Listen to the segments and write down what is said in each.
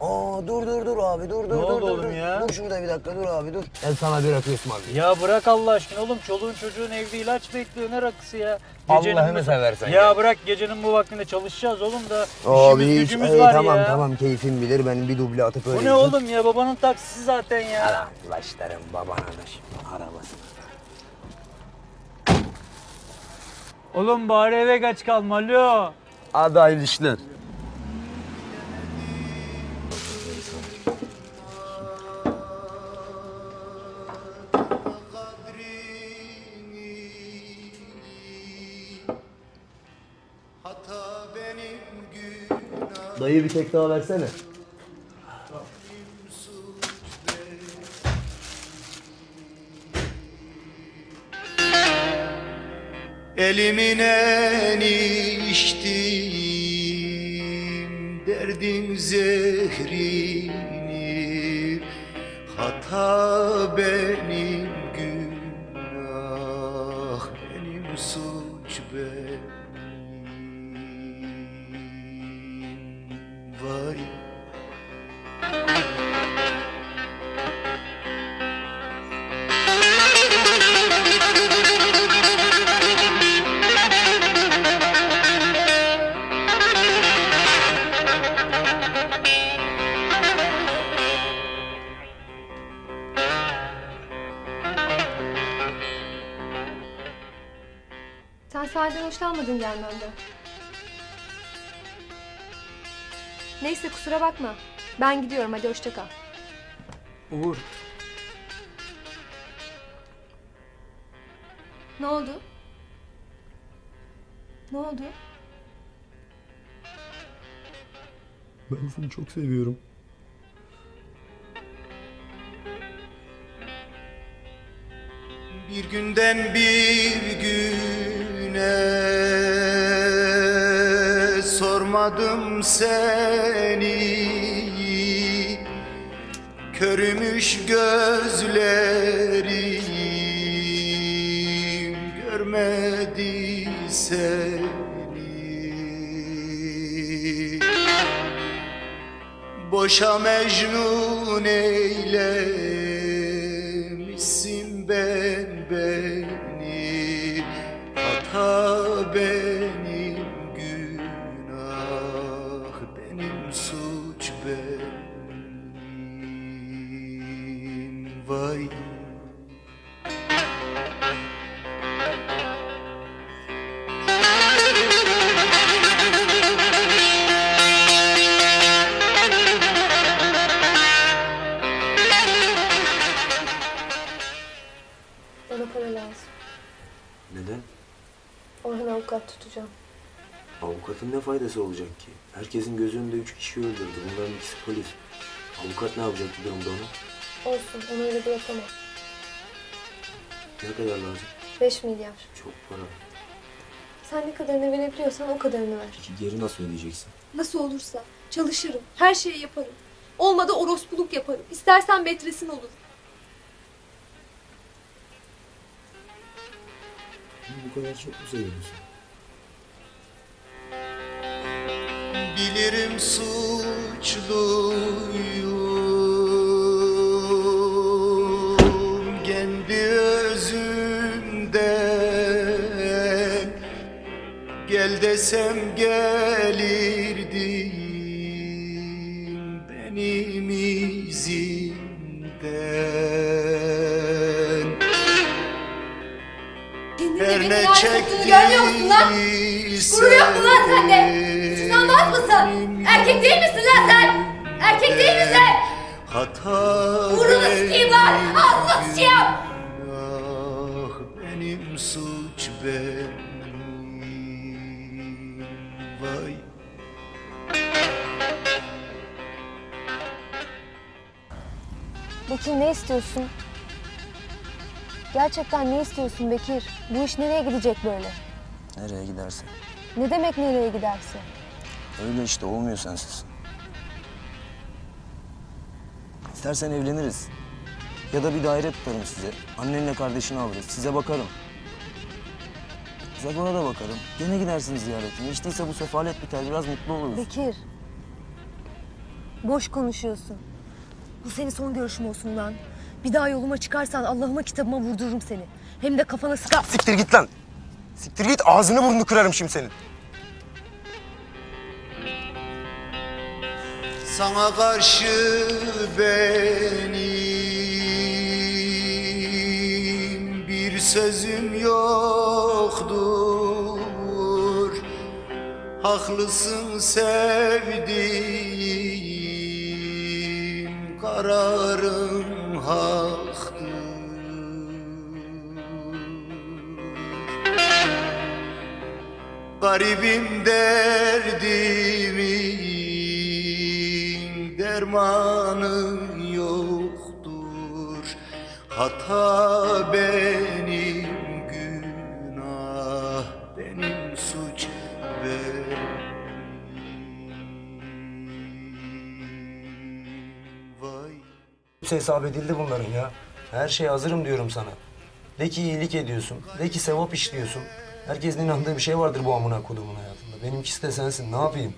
Aa dur dur dur abi dur dur dur oldu dur. oğlum dur. ya? Dur şurada bir dakika dur abi dur. El sana bir rakı ısmarlayayım. Ya bırak Allah aşkına oğlum çoluğun çocuğun evde ilaç bekliyor ne rakısı ya. Allah'ını bu- seversen Ya, ya. bırak gecenin bu vaktinde çalışacağız oğlum da Abi işimiz hiç gücümüz Ey, var tamam ya. tamam keyfim bilir ben bir duble atıp öyle. Bu ne oğlum ya babanın taksisi zaten ya. Adam başlarım babana da şimdi arabasına. Oğlum bari eve kaç kalma alo. Hadi hayırlı işler. Dayı bir tek daha versene. Elimin en içtiğim Derdin zehrini Hata benim günah Benim suç benim sahiden hoşlanmadın gelmemden. Neyse kusura bakma. Ben gidiyorum hadi hoşça kal. Uğur. Ne oldu? Ne oldu? Ben seni çok seviyorum. Bir günden bir güne sormadım seni. Körümüş gözlerim görmedi seni. Boşa mecnun eylemişsin ben beni. Hata benim Bana para lazım. Neden? Orhan avukat tutacağım. Avukatın ne faydası olacak ki? Herkesin göz önünde üç kişi öldürdü. Bunların ikisi polis. Avukat ne yapacak bu durumda ona? Olsun onu öyle bırakamam. Ne kadar lazım? 5 milyar. Çok para. Sen ne kadarını verebiliyorsan o kadarını ver. Peki geri nasıl ödeyeceksin? Nasıl olursa çalışırım. Her şeyi yaparım. Olmadı orospuluk yaparım. İstersen betresin olur. Bu kadar çok mu seviyorsun? Bilirim suçluyum kendi özümden Gel desem gelirdim ne çektiysen Gurur yok mu lan sende? Utanmaz mısın? Erkek değil misin lan sen? Erkek değil misin? Hata Burnunu sikeyim lan! Ağzını sıçayım! Ah benim suç benim Vay Bekir ne istiyorsun? Gerçekten ne istiyorsun Bekir? Bu iş nereye gidecek böyle? Nereye giderse. Ne demek nereye giderse? Öyle işte olmuyor sensiz. İstersen evleniriz. Ya da bir daire tutarım size. Annenle kardeşini alırız. Size bakarım. Zagor'a da bakarım. Gene gidersin ziyaretine. Hiç değilse bu sefalet biter. Biraz mutlu oluruz. Bekir. Boş konuşuyorsun. Bu senin son görüşüm olsun lan. Bir daha yoluma çıkarsan Allah'ıma kitabıma vurdururum seni. Hem de kafana sıkar. Siktir git lan. Siktir git ağzını burnunu kırarım şimdi senin. Sana karşı benim bir sözüm yoktur Haklısın sevdiğim kararım haktır Garibim derdimin dermanı yoktur. Hata benim hesap edildi bunların ya. Her şeye hazırım diyorum sana. De ki iyilik ediyorsun. De ki sevap işliyorsun. Herkesin inandığı bir şey vardır bu amına kodumun hayatında. Benimkisi de sensin. Ne yapayım?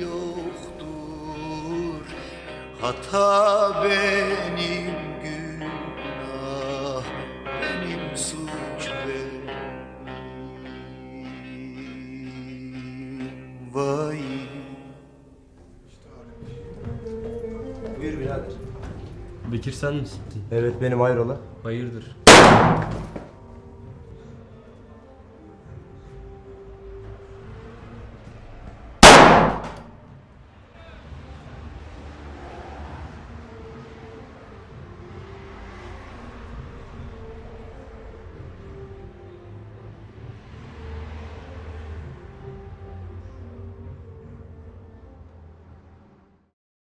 yoktur Hata benim Bekir sen misin? Evet benim hayrola. Hayırdır?